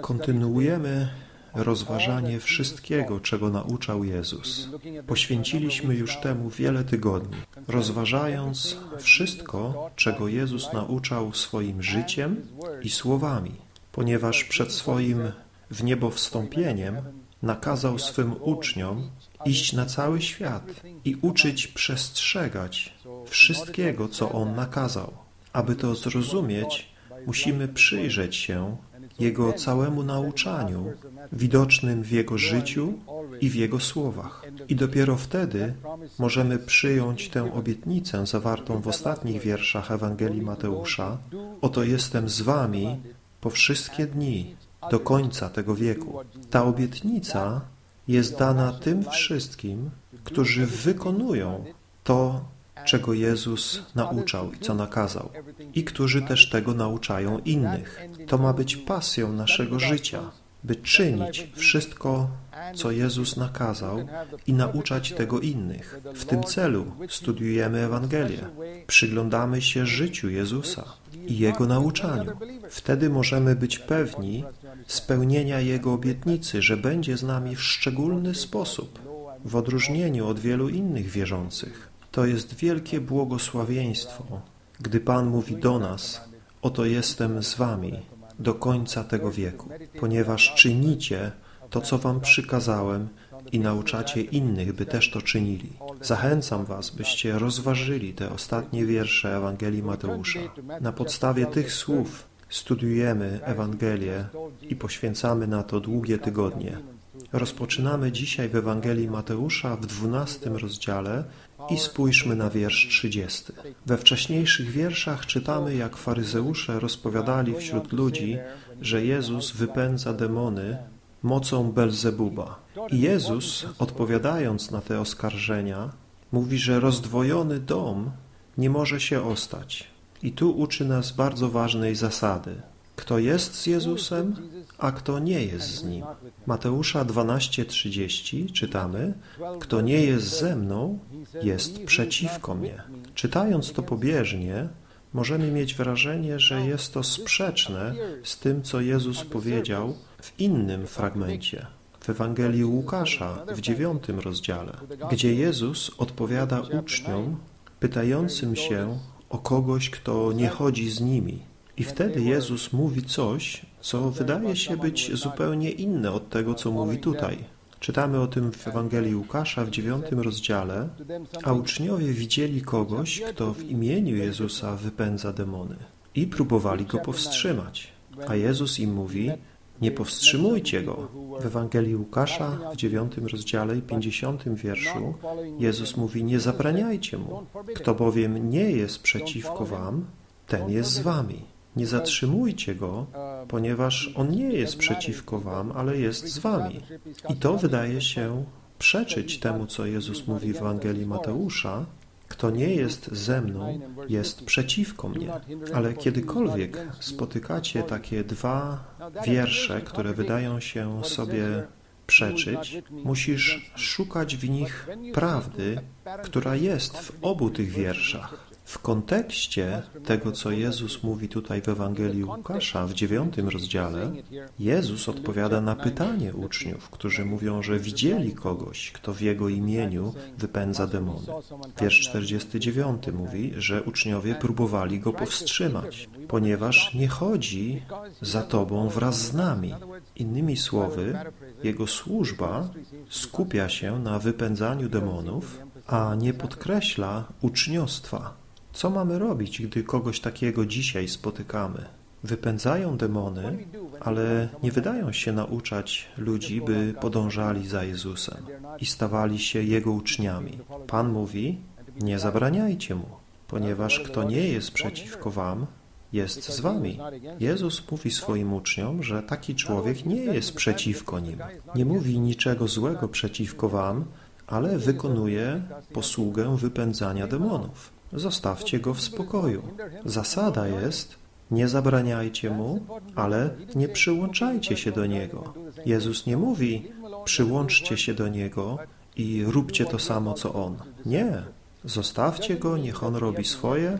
Kontynuujemy rozważanie wszystkiego, czego nauczał Jezus. Poświęciliśmy już temu wiele tygodni, rozważając wszystko, czego Jezus nauczał swoim życiem i słowami, ponieważ przed swoim w niebo wstąpieniem nakazał swym uczniom iść na cały świat i uczyć przestrzegać wszystkiego, co On nakazał. Aby to zrozumieć, musimy przyjrzeć się Jego całemu nauczaniu, widocznym w Jego życiu i w Jego słowach. I dopiero wtedy możemy przyjąć tę obietnicę zawartą w ostatnich wierszach Ewangelii Mateusza. Oto jestem z wami po wszystkie dni, do końca tego wieku. Ta obietnica jest dana tym wszystkim, którzy wykonują to, czego Jezus nauczał i co nakazał, i którzy też tego nauczają innych. To ma być pasją naszego życia, by czynić wszystko, co Jezus nakazał i nauczać tego innych. W tym celu studiujemy Ewangelię, przyglądamy się życiu Jezusa i Jego nauczaniu. Wtedy możemy być pewni spełnienia Jego obietnicy, że będzie z nami w szczególny sposób, w odróżnieniu od wielu innych wierzących. To jest wielkie błogosławieństwo, gdy Pan mówi do nas, oto jestem z wami do końca tego wieku, ponieważ czynicie to, co wam przykazałem i nauczacie innych, by też to czynili. Zachęcam was, byście rozważyli te ostatnie wiersze Ewangelii Mateusza. Na podstawie tych słów studiujemy Ewangelię i poświęcamy na to długie tygodnie. Rozpoczynamy dzisiaj w Ewangelii Mateusza w dwunastym rozdziale i spójrzmy na wiersz 30. We wcześniejszych wierszach czytamy, jak faryzeusze rozpowiadali wśród ludzi, że Jezus wypędza demony mocą Belzebuba. I Jezus, odpowiadając na te oskarżenia, mówi, że rozdwojony dom nie może się ostać. I tu uczy nas bardzo ważnej zasady. Kto jest z Jezusem, a kto nie jest z Nim. Mateusza 12:30 czytamy, kto nie jest ze mną, jest przeciwko mnie. Czytając to pobieżnie, możemy mieć wrażenie, że jest to sprzeczne z tym, co Jezus powiedział w innym fragmencie, w Ewangelii Łukasza w dziewiątym rozdziale, gdzie Jezus odpowiada uczniom pytającym się o kogoś, kto nie chodzi z nimi. I wtedy Jezus mówi coś, co wydaje się być zupełnie inne od tego, co mówi tutaj. Czytamy o tym w Ewangelii Łukasza w dziewiątym rozdziale, a uczniowie widzieli kogoś, kto w imieniu Jezusa wypędza demony i próbowali go powstrzymać. A Jezus im mówi, nie powstrzymujcie go. W Ewangelii Łukasza w dziewiątym rozdziale i pięćdziesiątym wierszu Jezus mówi, nie zabraniajcie mu. Kto bowiem nie jest przeciwko wam, ten jest z wami. Nie zatrzymujcie go, ponieważ on nie jest przeciwko wam, ale jest z wami. I to wydaje się przeczyć temu, co Jezus mówi w Ewangelii Mateusza, kto nie jest ze mną, jest przeciwko mnie. Ale kiedykolwiek spotykacie takie dwa wiersze, które wydają się sobie przeczyć, musisz szukać w nich prawdy, która jest w obu tych wierszach. W kontekście tego, co Jezus mówi tutaj w Ewangelii Łukasza w dziewiątym rozdziale, Jezus odpowiada na pytanie uczniów, którzy mówią, że widzieli kogoś, kto w Jego imieniu wypędza demony. Wiersz 49 mówi, że uczniowie próbowali Go powstrzymać, ponieważ nie chodzi za Tobą wraz z nami. Innymi słowy, Jego służba skupia się na wypędzaniu demonów, a nie podkreśla uczniostwa. Co mamy robić, gdy kogoś takiego dzisiaj spotykamy? Wypędzają demony, ale nie wydają się nauczać ludzi, by podążali za Jezusem i stawali się Jego uczniami. Pan mówi, nie zabraniajcie Mu, ponieważ kto nie jest przeciwko Wam, jest z Wami. Jezus mówi swoim uczniom, że taki człowiek nie jest przeciwko Nim. Nie mówi niczego złego przeciwko Wam, ale wykonuje posługę wypędzania demonów. Zostawcie go w spokoju. Zasada jest, nie zabraniajcie mu, ale nie przyłączajcie się do niego. Jezus nie mówi, przyłączcie się do niego i róbcie to samo, co on. Nie. Zostawcie go, niech on robi swoje,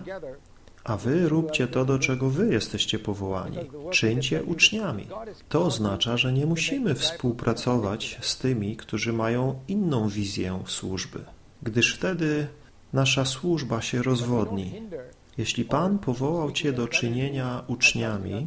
a wy róbcie to, do czego wy jesteście powołani. Czyńcie uczniami. To oznacza, że nie musimy współpracować z tymi, którzy mają inną wizję służby, gdyż wtedy nasza służba się rozwodni. Jeśli Pan powołał Cię do czynienia uczniami,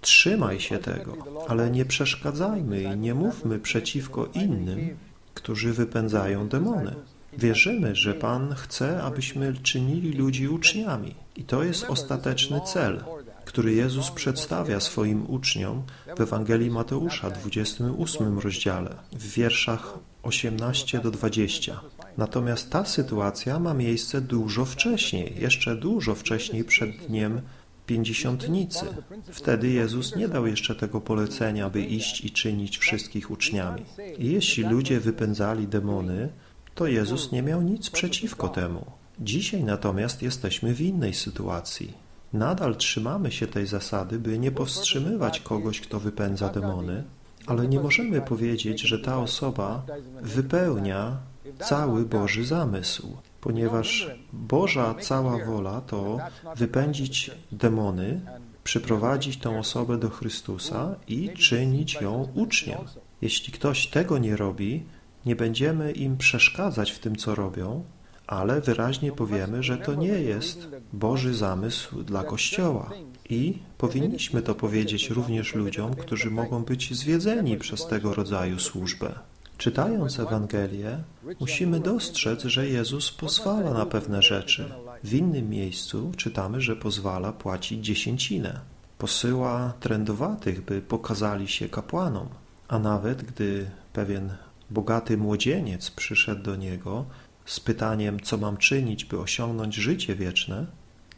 trzymaj się tego, ale nie przeszkadzajmy i nie mówmy przeciwko innym, którzy wypędzają demony. Wierzymy, że Pan chce, abyśmy czynili ludzi uczniami. I to jest ostateczny cel, który Jezus przedstawia swoim uczniom w Ewangelii Mateusza, 28 rozdziale, w wierszach 18 do 20. Natomiast ta sytuacja ma miejsce dużo wcześniej, jeszcze dużo wcześniej przed dniem pięćdziesiątnicy. Wtedy Jezus nie dał jeszcze tego polecenia, by iść i czynić wszystkich uczniami. I jeśli ludzie wypędzali demony, to Jezus nie miał nic przeciwko temu. Dzisiaj natomiast jesteśmy w innej sytuacji. Nadal trzymamy się tej zasady, by nie powstrzymywać kogoś, kto wypędza demony, ale nie możemy powiedzieć, że ta osoba wypełnia cały Boży zamysł, ponieważ Boża cała wola to wypędzić demony, przyprowadzić tą osobę do Chrystusa i czynić ją uczniem. Jeśli ktoś tego nie robi, nie będziemy im przeszkadzać w tym, co robią, ale wyraźnie powiemy, że to nie jest Boży zamysł dla Kościoła. I powinniśmy to powiedzieć również ludziom, którzy mogą być zwiedzeni przez tego rodzaju służbę. Czytając Ewangelię, musimy dostrzec, że Jezus pozwala na pewne rzeczy. W innym miejscu czytamy, że pozwala płacić dziesięcinę. Posyła trędowatych, by pokazali się kapłanom. A nawet gdy pewien bogaty młodzieniec przyszedł do niego z pytaniem, co mam czynić, by osiągnąć życie wieczne,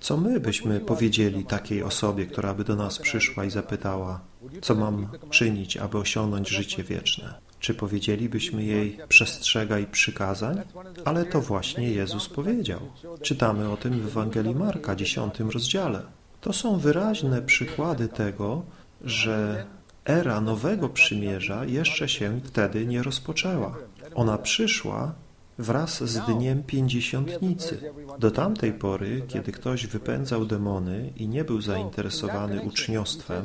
co my byśmy powiedzieli takiej osobie, która by do nas przyszła i zapytała, co mam czynić, aby osiągnąć życie wieczne? Czy powiedzielibyśmy jej przestrzegaj przykazań? Ale to właśnie Jezus powiedział. Czytamy o tym w Ewangelii Marka, 10 rozdziale. To są wyraźne przykłady tego, że era nowego przymierza jeszcze się wtedy nie rozpoczęła. Ona przyszła wraz z dniem pięćdziesiątnicy. Do tamtej pory, kiedy ktoś wypędzał demony i nie był zainteresowany uczniostwem,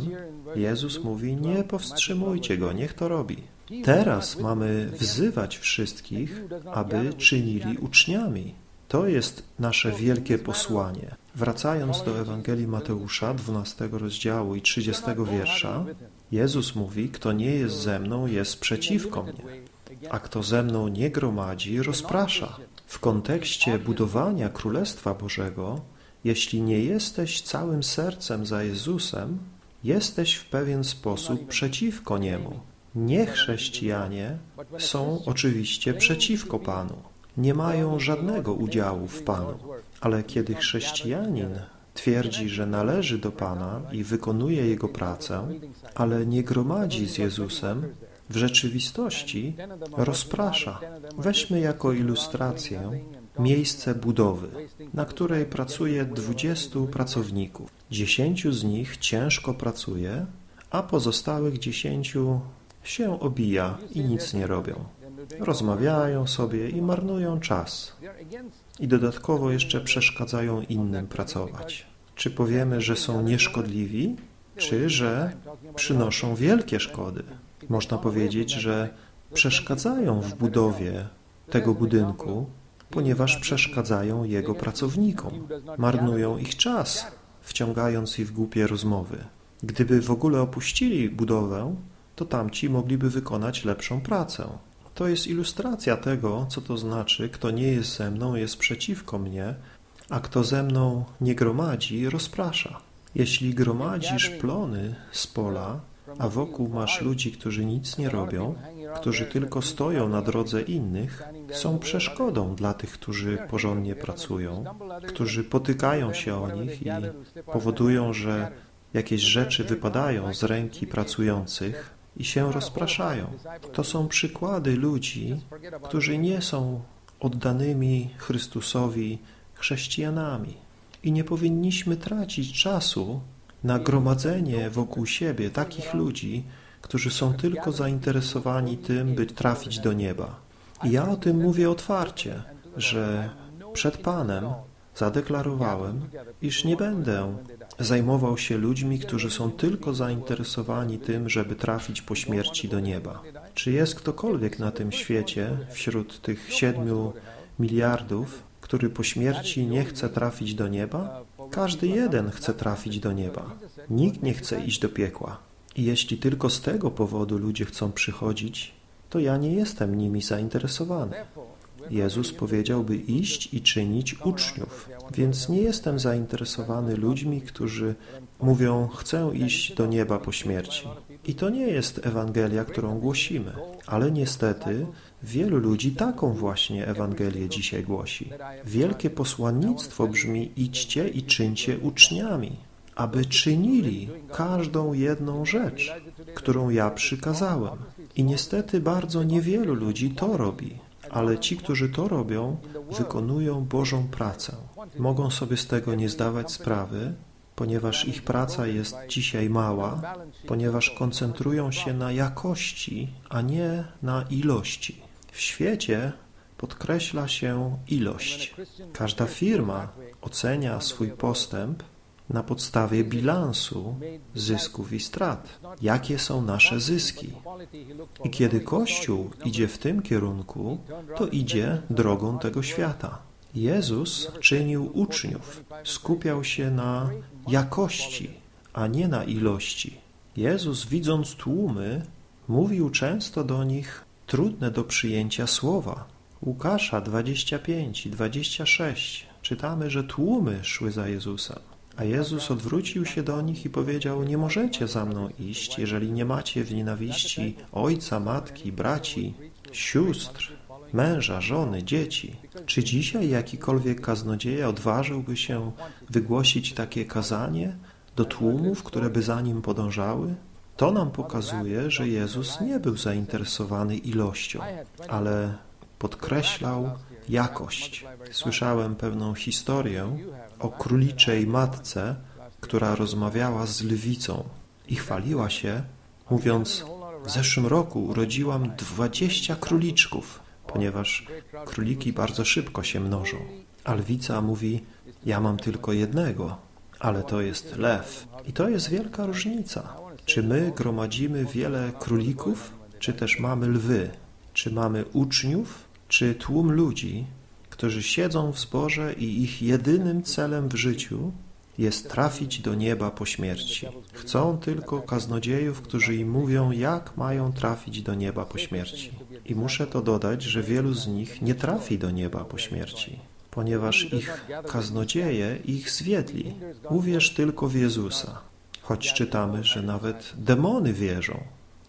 Jezus mówi, nie powstrzymujcie go, niech to robi. Teraz mamy wzywać wszystkich, aby czynili uczniami. To jest nasze wielkie posłanie. Wracając do Ewangelii Mateusza, 12 rozdziału i 30 wiersza, Jezus mówi, kto nie jest ze mną, jest przeciwko mnie, a kto ze mną nie gromadzi, rozprasza. W kontekście budowania Królestwa Bożego, jeśli nie jesteś całym sercem za Jezusem, jesteś w pewien sposób przeciwko Niemu. Niechrześcijanie są oczywiście przeciwko Panu. Nie mają żadnego udziału w Panu. Ale kiedy chrześcijanin twierdzi, że należy do Pana i wykonuje Jego pracę, ale nie gromadzi z Jezusem, w rzeczywistości rozprasza. Weźmy jako ilustrację miejsce budowy, na której pracuje 20 pracowników. 10 z nich ciężko pracuje, a pozostałych 10 się obija i nic nie robią. Rozmawiają sobie i marnują czas. I dodatkowo jeszcze przeszkadzają innym pracować. Czy powiemy, że są nieszkodliwi, czy że przynoszą wielkie szkody? Można powiedzieć, że przeszkadzają w budowie tego budynku, ponieważ przeszkadzają jego pracownikom. Marnują ich czas, wciągając ich w głupie rozmowy. Gdyby w ogóle opuścili budowę, to tamci mogliby wykonać lepszą pracę. To jest ilustracja tego, co to znaczy, kto nie jest ze mną, jest przeciwko mnie, a kto ze mną nie gromadzi, rozprasza. Jeśli gromadzisz plony z pola, a wokół masz ludzi, którzy nic nie robią, którzy tylko stoją na drodze innych, są przeszkodą dla tych, którzy porządnie pracują, którzy potykają się o nich i powodują, że jakieś rzeczy wypadają z ręki pracujących i się rozpraszają. To są przykłady ludzi, którzy nie są oddanymi Chrystusowi chrześcijanami. I nie powinniśmy tracić czasu na gromadzenie wokół siebie takich ludzi, którzy są tylko zainteresowani tym, by trafić do nieba. I ja o tym mówię otwarcie, że przed Panem zadeklarowałem, iż nie będę zajmował się ludźmi, którzy są tylko zainteresowani tym, żeby trafić po śmierci do nieba. Czy jest ktokolwiek na tym świecie, wśród tych siedmiu miliardów, który po śmierci nie chce trafić do nieba? Każdy jeden chce trafić do nieba. Nikt nie chce iść do piekła. I jeśli tylko z tego powodu ludzie chcą przychodzić, to ja nie jestem nimi zainteresowany. Jezus powiedziałby iść i czynić uczniów, więc nie jestem zainteresowany ludźmi, którzy mówią, chcę iść do nieba po śmierci. I to nie jest Ewangelia, którą głosimy, ale niestety wielu ludzi taką właśnie Ewangelię dzisiaj głosi. Wielkie posłannictwo brzmi idźcie i czyńcie uczniami, aby czynili każdą jedną rzecz, którą ja przykazałem. I niestety bardzo niewielu ludzi to robi ale ci, którzy to robią, wykonują Bożą pracę. Mogą sobie z tego nie zdawać sprawy, ponieważ ich praca jest dzisiaj mała, ponieważ koncentrują się na jakości, a nie na ilości. W świecie podkreśla się ilość. Każda firma ocenia swój postęp na podstawie bilansu zysków i strat. Jakie są nasze zyski? I kiedy Kościół idzie w tym kierunku, to idzie drogą tego świata. Jezus czynił uczniów, skupiał się na jakości, a nie na ilości. Jezus, widząc tłumy, mówił często do nich trudne do przyjęcia słowa. Łukasza 25 i 26 czytamy, że tłumy szły za Jezusem. A Jezus odwrócił się do nich i powiedział, nie możecie za mną iść, jeżeli nie macie w nienawiści ojca, matki, braci, sióstr, męża, żony, dzieci. Czy dzisiaj jakikolwiek kaznodzieja odważyłby się wygłosić takie kazanie do tłumów, które by za nim podążały? To nam pokazuje, że Jezus nie był zainteresowany ilością, ale podkreślał jakość. Słyszałem pewną historię o króliczej matce, która rozmawiała z lwicą i chwaliła się, mówiąc, w zeszłym roku urodziłam dwadzieścia króliczków, ponieważ króliki bardzo szybko się mnożą. A lwica mówi, ja mam tylko jednego, ale to jest lew. I to jest wielka różnica. Czy my gromadzimy wiele królików, czy też mamy lwy? Czy mamy uczniów, czy tłum ludzi, którzy siedzą w zborze i ich jedynym celem w życiu jest trafić do nieba po śmierci. Chcą tylko kaznodziejów, którzy im mówią, jak mają trafić do nieba po śmierci. I muszę to dodać, że wielu z nich nie trafi do nieba po śmierci, ponieważ ich kaznodzieje ich zwiedli. Uwierz tylko w Jezusa, choć czytamy, że nawet demony wierzą.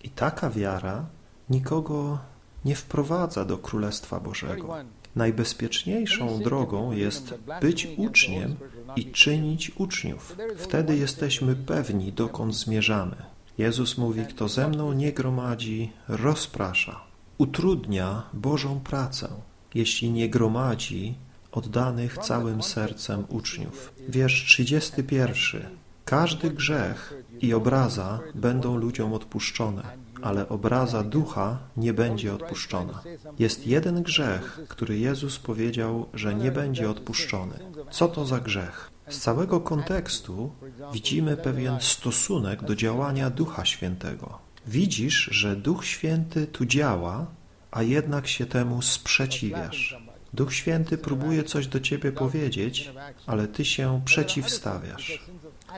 I taka wiara nikogo nie wprowadza do Królestwa Bożego. Najbezpieczniejszą drogą jest być uczniem i czynić uczniów. Wtedy jesteśmy pewni, dokąd zmierzamy. Jezus mówi, kto ze mną nie gromadzi, rozprasza. Utrudnia Bożą pracę, jeśli nie gromadzi oddanych całym sercem uczniów. Wiersz 31. Każdy grzech i obraza będą ludziom odpuszczone, ale obraza ducha nie będzie odpuszczona. Jest jeden grzech, który Jezus powiedział, że nie będzie odpuszczony. Co to za grzech? Z całego kontekstu widzimy pewien stosunek do działania Ducha Świętego. Widzisz, że Duch Święty tu działa, a jednak się temu sprzeciwiasz. Duch Święty próbuje coś do ciebie powiedzieć, ale ty się przeciwstawiasz.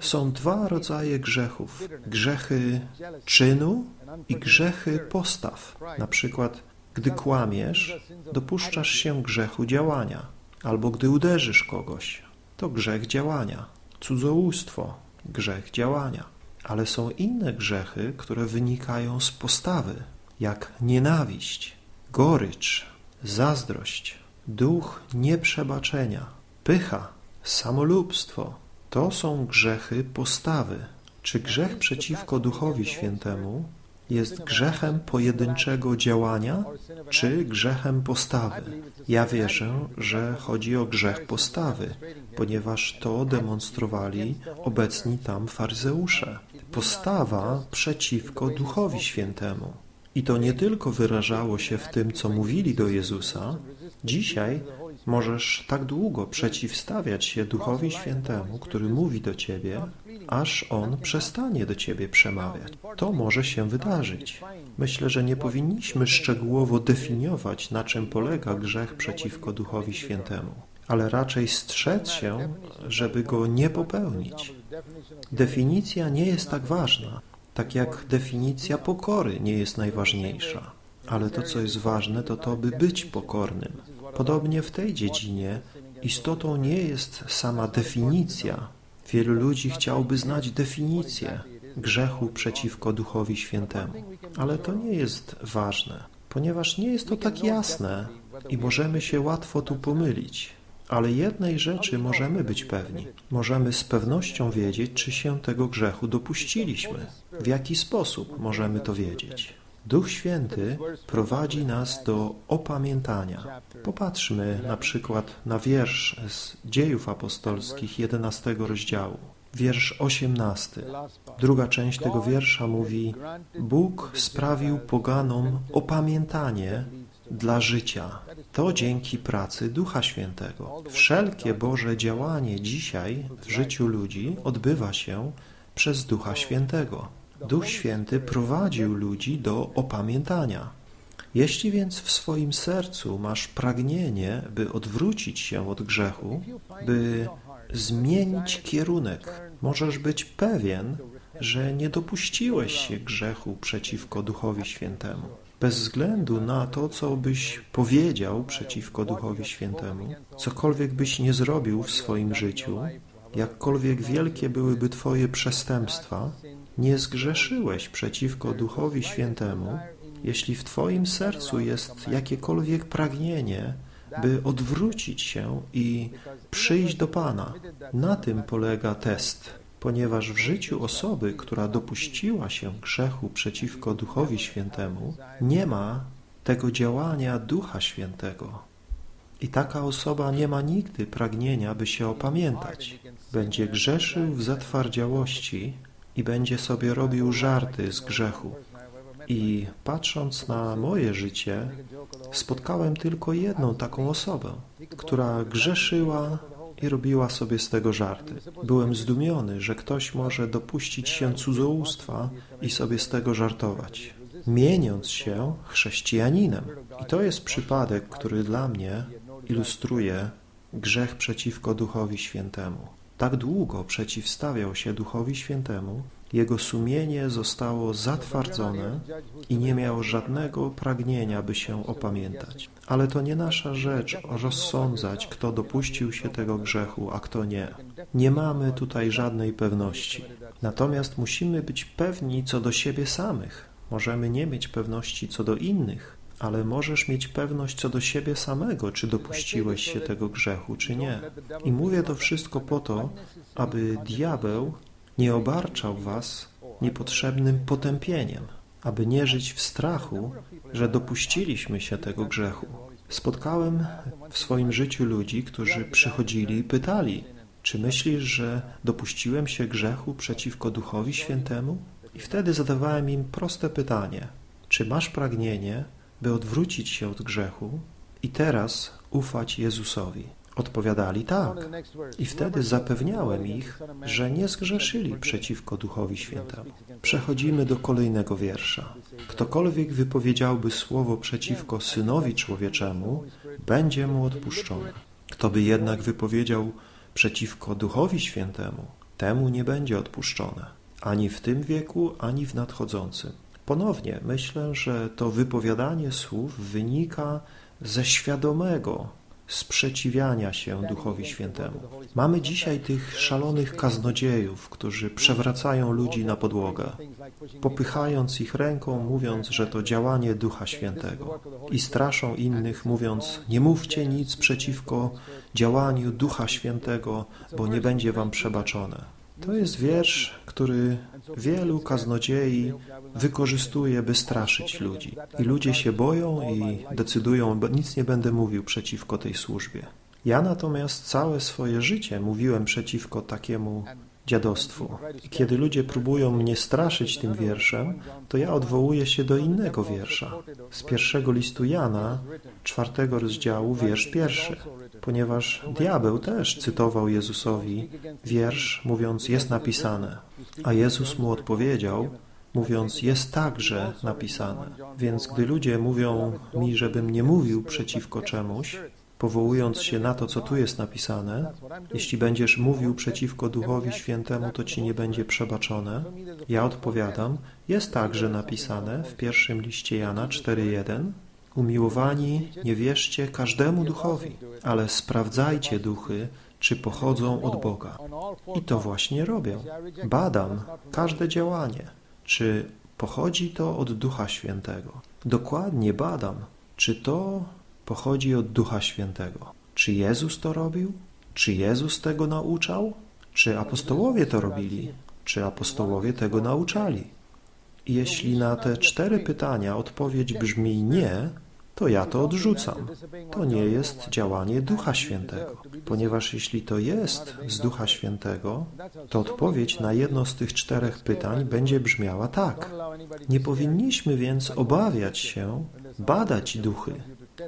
Są dwa rodzaje grzechów: grzechy czynu i grzechy postaw. Na przykład, gdy kłamiesz, dopuszczasz się grzechu działania, albo gdy uderzysz kogoś, to grzech działania. Cudzołóstwo, grzech działania. Ale są inne grzechy, które wynikają z postawy, jak nienawiść, gorycz, zazdrość, duch nieprzebaczenia, pycha, samolubstwo. To są grzechy postawy. Czy grzech przeciwko Duchowi Świętemu jest grzechem pojedynczego działania, czy grzechem postawy? Ja wierzę, że chodzi o grzech postawy, ponieważ to demonstrowali obecni tam faryzeusze. Postawa przeciwko Duchowi Świętemu. I to nie tylko wyrażało się w tym, co mówili do Jezusa. Dzisiaj Możesz tak długo przeciwstawiać się Duchowi Świętemu, który mówi do ciebie, aż on przestanie do ciebie przemawiać. To może się wydarzyć. Myślę, że nie powinniśmy szczegółowo definiować, na czym polega grzech przeciwko Duchowi Świętemu, ale raczej strzec się, żeby go nie popełnić. Definicja nie jest tak ważna, tak jak definicja pokory nie jest najważniejsza. Ale to, co jest ważne, to to, by być pokornym. Podobnie w tej dziedzinie istotą nie jest sama definicja. Wielu ludzi chciałoby znać definicję grzechu przeciwko Duchowi Świętemu, ale to nie jest ważne, ponieważ nie jest to tak jasne i możemy się łatwo tu pomylić. Ale jednej rzeczy możemy być pewni. Możemy z pewnością wiedzieć, czy się tego grzechu dopuściliśmy. W jaki sposób możemy to wiedzieć? Duch Święty prowadzi nas do opamiętania. Popatrzmy na przykład na wiersz z Dziejów Apostolskich 11 rozdziału. Wiersz 18. Druga część tego wiersza mówi: Bóg sprawił poganom opamiętanie dla życia. To dzięki pracy Ducha Świętego. Wszelkie Boże działanie dzisiaj w życiu ludzi odbywa się przez Ducha Świętego. Duch Święty prowadził ludzi do opamiętania. Jeśli więc w swoim sercu masz pragnienie, by odwrócić się od grzechu, by zmienić kierunek, możesz być pewien, że nie dopuściłeś się grzechu przeciwko Duchowi Świętemu. Bez względu na to, co byś powiedział przeciwko Duchowi Świętemu, cokolwiek byś nie zrobił w swoim życiu, jakkolwiek wielkie byłyby Twoje przestępstwa, nie zgrzeszyłeś przeciwko Duchowi Świętemu, jeśli w Twoim sercu jest jakiekolwiek pragnienie, by odwrócić się i przyjść do Pana. Na tym polega test, ponieważ w życiu osoby, która dopuściła się grzechu przeciwko Duchowi Świętemu, nie ma tego działania Ducha Świętego. I taka osoba nie ma nigdy pragnienia, by się opamiętać. Będzie grzeszył w zatwardziałości i będzie sobie robił żarty z grzechu. I patrząc na moje życie, spotkałem tylko jedną taką osobę, która grzeszyła i robiła sobie z tego żarty. Byłem zdumiony, że ktoś może dopuścić się cudzołóstwa i sobie z tego żartować, mieniąc się chrześcijaninem. I to jest przypadek, który dla mnie ilustruje grzech przeciwko Duchowi Świętemu. Tak długo przeciwstawiał się Duchowi Świętemu, jego sumienie zostało zatwardzone i nie miał żadnego pragnienia, by się opamiętać. Ale to nie nasza rzecz rozsądzać, kto dopuścił się tego grzechu, a kto nie. Nie mamy tutaj żadnej pewności. Natomiast musimy być pewni co do siebie samych. Możemy nie mieć pewności co do innych, ale możesz mieć pewność co do siebie samego, czy dopuściłeś się tego grzechu, czy nie. I mówię to wszystko po to, aby diabeł nie obarczał was niepotrzebnym potępieniem, aby nie żyć w strachu, że dopuściliśmy się tego grzechu. Spotkałem w swoim życiu ludzi, którzy przychodzili i pytali, czy myślisz, że dopuściłem się grzechu przeciwko Duchowi Świętemu? I wtedy zadawałem im proste pytanie, czy masz pragnienie, by odwrócić się od grzechu i teraz ufać Jezusowi? Odpowiadali tak. I wtedy zapewniałem ich, że nie zgrzeszyli przeciwko Duchowi Świętemu. Przechodzimy do kolejnego wiersza. Ktokolwiek wypowiedziałby słowo przeciwko Synowi Człowieczemu, będzie mu odpuszczone. Kto by jednak wypowiedział przeciwko Duchowi Świętemu, temu nie będzie odpuszczone. Ani w tym wieku, ani w nadchodzącym. Ponownie myślę, że to wypowiadanie słów wynika ze świadomego sprzeciwiania się Duchowi Świętemu. Mamy dzisiaj tych szalonych kaznodziejów, którzy przewracają ludzi na podłogę, popychając ich ręką, mówiąc, że to działanie Ducha Świętego i straszą innych, mówiąc, nie mówcie nic przeciwko działaniu Ducha Świętego, bo nie będzie wam przebaczone. To jest wiersz, który wielu kaznodziei wykorzystuje, by straszyć ludzi. I ludzie się boją i decydują, nic nie będę mówił przeciwko tej służbie. Ja natomiast całe swoje życie mówiłem przeciwko takiemu dziadostwu. I kiedy ludzie próbują mnie straszyć tym wierszem, to ja odwołuję się do innego wiersza. Z pierwszego listu Jana, czwartego rozdziału, wiersz pierwszy. Ponieważ diabeł też cytował Jezusowi wiersz, mówiąc, jest napisane. A Jezus mu odpowiedział, mówiąc, jest także napisane. Więc gdy ludzie mówią mi, żebym nie mówił przeciwko czemuś, powołując się na to, co tu jest napisane, jeśli będziesz mówił przeciwko Duchowi Świętemu, to ci nie będzie przebaczone. Ja odpowiadam, jest także napisane w pierwszym liście Jana 4:1 Umiłowani, nie wierzcie każdemu duchowi, ale sprawdzajcie duchy, czy pochodzą od Boga. I to właśnie robię. Badam każde działanie, czy pochodzi to od Ducha Świętego. Dokładnie badam, czy to pochodzi od Ducha Świętego. Czy Jezus to robił? Czy Jezus tego nauczał? Czy apostołowie to robili? Czy apostołowie tego nauczali? Jeśli na te cztery pytania odpowiedź brzmi nie, to ja to odrzucam. To nie jest działanie Ducha Świętego, ponieważ jeśli to jest z Ducha Świętego, to odpowiedź na jedno z tych czterech pytań będzie brzmiała tak. Nie powinniśmy więc obawiać się badać duchy.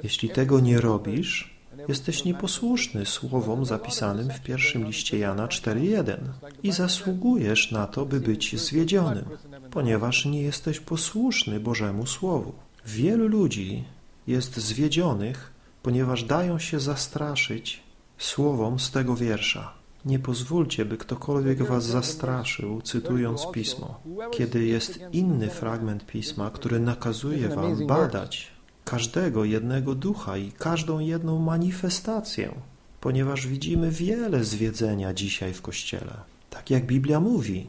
Jeśli tego nie robisz, jesteś nieposłuszny słowom zapisanym w pierwszym liście Jana 4.1 i zasługujesz na to, by być zwiedzionym, ponieważ nie jesteś posłuszny Bożemu Słowu. Wielu ludzi jest zwiedzionych, ponieważ dają się zastraszyć słowom z tego wiersza. Nie pozwólcie, by ktokolwiek was zastraszył, cytując pismo, kiedy jest inny fragment pisma, który nakazuje wam badać każdego jednego ducha i każdą jedną manifestację, ponieważ widzimy wiele zwiedzenia dzisiaj w Kościele. Tak jak Biblia mówi,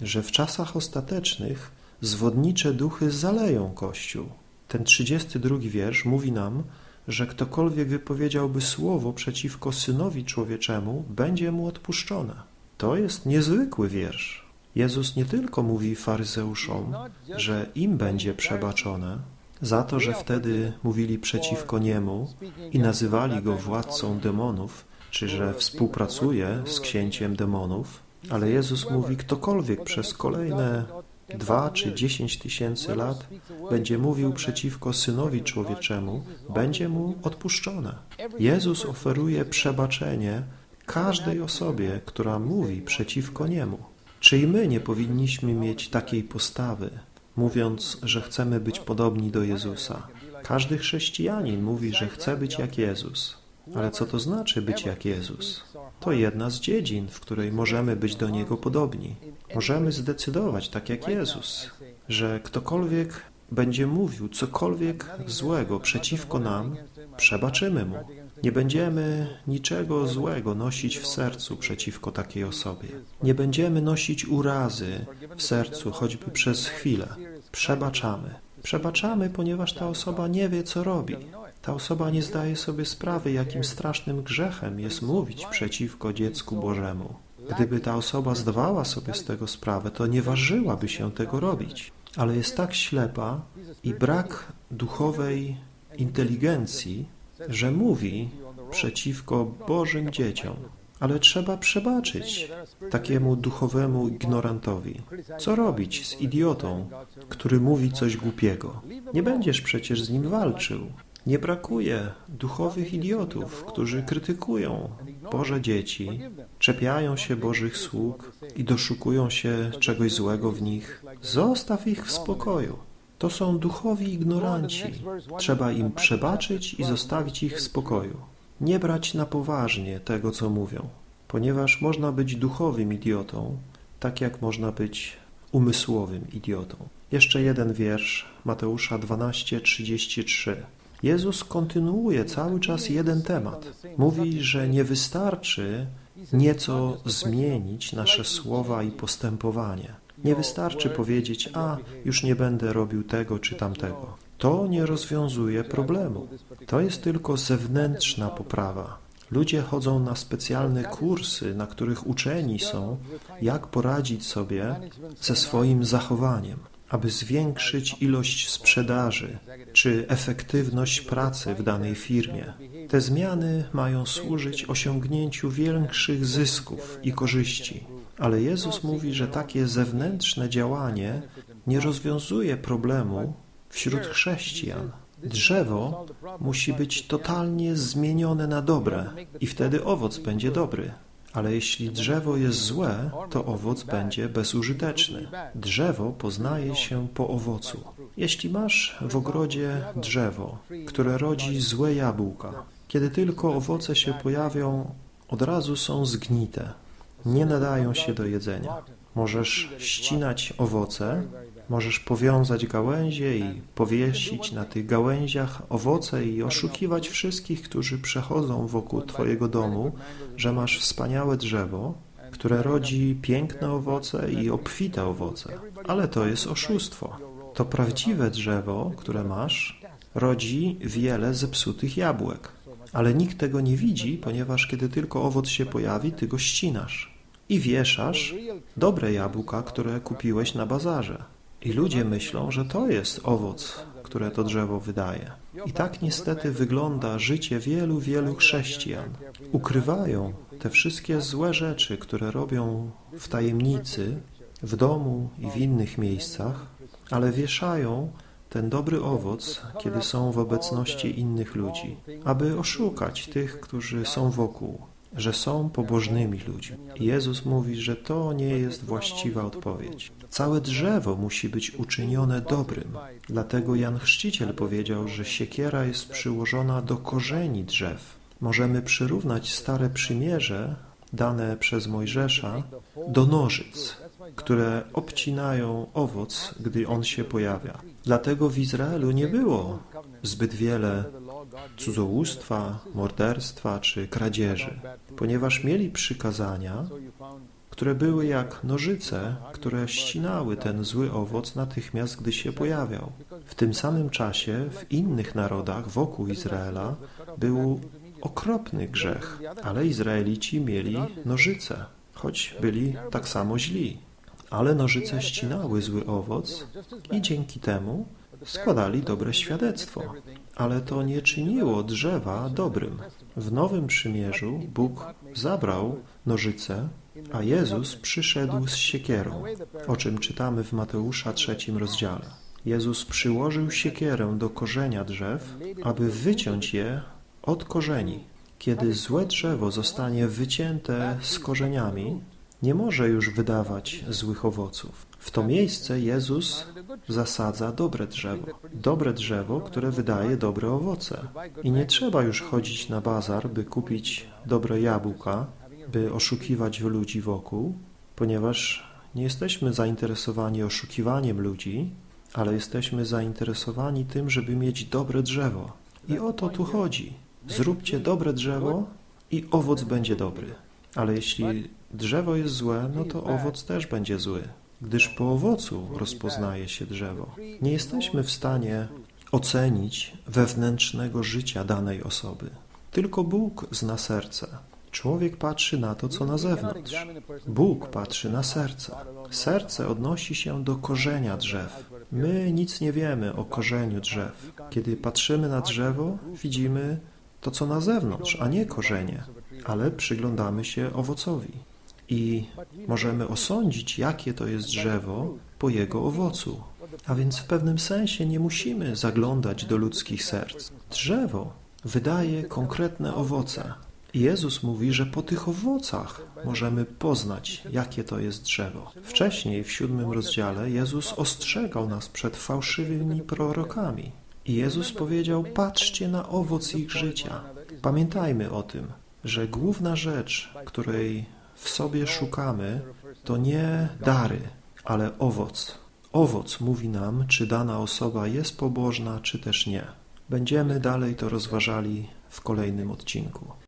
że w czasach ostatecznych zwodnicze duchy zaleją Kościół. Ten 32 wiersz mówi nam, że ktokolwiek wypowiedziałby słowo przeciwko Synowi Człowieczemu, będzie mu odpuszczone. To jest niezwykły wiersz. Jezus nie tylko mówi faryzeuszom, że im będzie przebaczone, za to, że wtedy mówili przeciwko Niemu i nazywali Go władcą demonów, czy że współpracuje z księciem demonów, ale Jezus mówi, ktokolwiek przez kolejne dwa czy dziesięć tysięcy lat będzie mówił przeciwko Synowi Człowieczemu, będzie mu odpuszczone. Jezus oferuje przebaczenie każdej osobie, która mówi przeciwko Niemu. Czy i my nie powinniśmy mieć takiej postawy, mówiąc, że chcemy być podobni do Jezusa? Każdy chrześcijanin mówi, że chce być jak Jezus. Ale co to znaczy być jak Jezus? To jedna z dziedzin, w której możemy być do Niego podobni. Możemy zdecydować, tak jak Jezus, że ktokolwiek będzie mówił cokolwiek złego przeciwko nam, przebaczymy mu. Nie będziemy niczego złego nosić w sercu przeciwko takiej osobie. Nie będziemy nosić urazy w sercu, choćby przez chwilę. Przebaczamy. Przebaczamy, ponieważ ta osoba nie wie, co robi. Ta osoba nie zdaje sobie sprawy, jakim strasznym grzechem jest mówić przeciwko dziecku Bożemu. Gdyby ta osoba zdawała sobie z tego sprawę, to nie ważyłaby się tego robić. Ale jest tak ślepa i brak duchowej inteligencji, że mówi przeciwko Bożym dzieciom. Ale trzeba przebaczyć takiemu duchowemu ignorantowi. Co robić z idiotą, który mówi coś głupiego? Nie będziesz przecież z nim walczył. Nie brakuje duchowych idiotów, którzy krytykują Boże dzieci, czepiają się Bożych sług i doszukują się czegoś złego w nich. Zostaw ich w spokoju. To są duchowi ignoranci. Trzeba im przebaczyć i zostawić ich w spokoju. Nie brać na poważnie tego, co mówią, ponieważ można być duchowym idiotą, tak jak można być umysłowym idiotą. Jeszcze jeden wiersz Mateusza 12:33. Jezus kontynuuje cały czas jeden temat. Mówi, że nie wystarczy nieco zmienić nasze słowa i postępowanie. Nie wystarczy powiedzieć, a już nie będę robił tego czy tamtego. To nie rozwiązuje problemu. To jest tylko zewnętrzna poprawa. Ludzie chodzą na specjalne kursy, na których uczeni są, jak poradzić sobie ze swoim zachowaniem aby zwiększyć ilość sprzedaży czy efektywność pracy w danej firmie. Te zmiany mają służyć osiągnięciu większych zysków i korzyści, Ale Jezus mówi, że takie zewnętrzne działanie nie rozwiązuje problemu wśród chrześcijan. Drzewo musi być totalnie zmienione na dobre i wtedy owoc będzie dobry. Ale jeśli drzewo jest złe, to owoc będzie bezużyteczny. Drzewo poznaje się po owocu. Jeśli masz w ogrodzie drzewo, które rodzi złe jabłka, kiedy tylko owoce się pojawią, od razu są zgnite, nie nadają się do jedzenia. Możesz ścinać owoce, możesz powiązać gałęzie i powiesić na tych gałęziach owoce i oszukiwać wszystkich, którzy przechodzą wokół Twojego domu, że masz wspaniałe drzewo, które rodzi piękne owoce i obfite owoce. Ale to jest oszustwo. To prawdziwe drzewo, które masz, rodzi wiele zepsutych jabłek. Ale nikt tego nie widzi, ponieważ kiedy tylko owoc się pojawi, ty go ścinasz i wieszasz dobre jabłka, które kupiłeś na bazarze. I ludzie myślą, że to jest owoc, które to drzewo wydaje. I tak niestety wygląda życie wielu, wielu chrześcijan. Ukrywają te wszystkie złe rzeczy, które robią w tajemnicy, w domu i w innych miejscach, ale wieszają ten dobry owoc, kiedy są w obecności innych ludzi, aby oszukać tych, którzy są wokół, że są pobożnymi ludźmi. Jezus mówi, że to nie jest właściwa odpowiedź. Całe drzewo musi być uczynione dobrym. Dlatego Jan Chrzciciel powiedział, że siekiera jest przyłożona do korzeni drzew. Możemy przyrównać stare przymierze dane przez Mojżesza do nożyc, które obcinają owoc, gdy on się pojawia. Dlatego w Izraelu nie było zbyt wiele cudzołóstwa, morderstwa czy kradzieży, ponieważ mieli przykazania, które były jak nożyce, które ścinały ten zły owoc natychmiast, gdy się pojawiał. W tym samym czasie w innych narodach wokół Izraela był okropny grzech, ale Izraelici mieli nożyce, choć byli tak samo źli. Ale nożyce ścinały zły owoc i dzięki temu składali dobre świadectwo. Ale to nie czyniło drzewa dobrym. W Nowym Przymierzu Bóg zabrał nożyce, a Jezus przyszedł z siekierą, o czym czytamy w Mateusza trzecim rozdziale. Jezus przyłożył siekierę do korzenia drzew, aby wyciąć je od korzeni. Kiedy złe drzewo zostanie wycięte z korzeniami, nie może już wydawać złych owoców. W to miejsce Jezus zasadza dobre drzewo. Dobre drzewo, które wydaje dobre owoce. I nie trzeba już chodzić na bazar, by kupić dobre jabłka, by oszukiwać ludzi wokół, ponieważ nie jesteśmy zainteresowani oszukiwaniem ludzi, ale jesteśmy zainteresowani tym, żeby mieć dobre drzewo. I o to tu chodzi. Zróbcie dobre drzewo i owoc będzie dobry. Ale jeśli drzewo jest złe, no to owoc też będzie zły, gdyż po owocu rozpoznaje się drzewo. Nie jesteśmy w stanie ocenić wewnętrznego życia danej osoby. Tylko Bóg zna serce. Człowiek patrzy na to, co na zewnątrz. Bóg patrzy na serce. Serce odnosi się do korzenia drzew. My nic nie wiemy o korzeniu drzew. Kiedy patrzymy na drzewo, widzimy to, co na zewnątrz, a nie korzenie, ale przyglądamy się owocowi. I możemy osądzić, jakie to jest drzewo po jego owocu. A więc w pewnym sensie nie musimy zaglądać do ludzkich serc. Drzewo wydaje konkretne owoce. Jezus mówi, że po tych owocach możemy poznać, jakie to jest drzewo. Wcześniej, w siódmym rozdziale, Jezus ostrzegał nas przed fałszywymi prorokami. I Jezus powiedział, patrzcie na owoc ich życia. Pamiętajmy o tym, że główna rzecz, której w sobie szukamy, to nie dary, ale owoc. Owoc mówi nam, czy dana osoba jest pobożna, czy też nie. Będziemy dalej to rozważali w kolejnym odcinku.